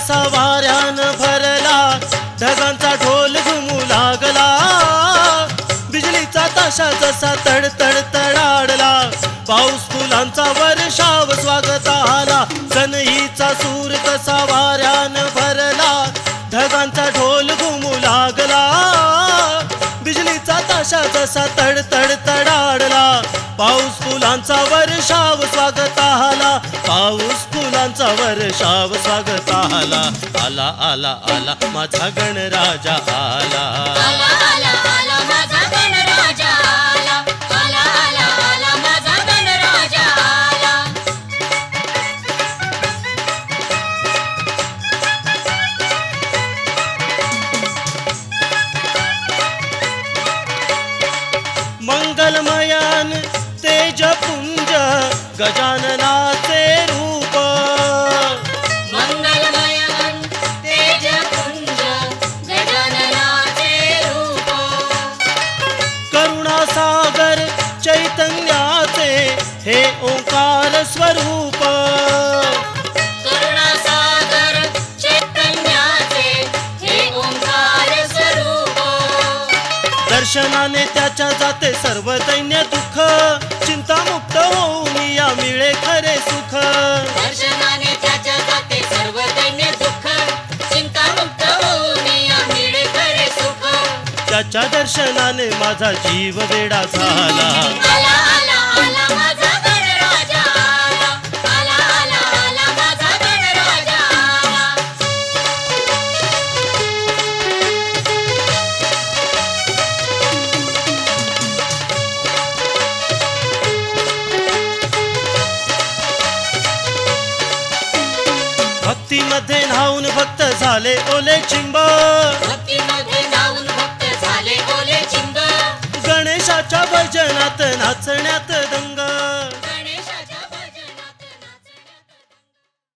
सूर वाऱ्यानं भरला ढगांचा ढोल घुमू लागला. बिजलीचा ताशा जसा तडतड तडाडला पाऊस फुलांचा वर्षाव स्वागत आला. सनईचा सूर कसा वाऱ्यानं भरला ढगांचा ढोल घुमू लागला. बिजलीचा ताशा जसा तडतड तडाडला पाऊस फुलांचा वर्षा पाऊस फुलांचा वर्षाव स्वागत आला. आला आला आला माझा गणराजा आला. आला आला आला माझा ओंकार स्वरूप. करुणासागर चैतन्याचे हे ओंकार स्वरूप. दर्शनाने त्याच्या जाते सर्व दैन्य दुःख. चिंतामुक्त होऊन या मिळे खरे सुख. दर्शनाने त्याच्या जाते सर्व दैन्य दुःख. चिंतामुक्त होऊन या मिळे खरे सुख. त्याच्या दर्शनाने माझा जीव वेडा झाला. भक्तीमध्ये न्हावून भक्त झाले ओले चिंब.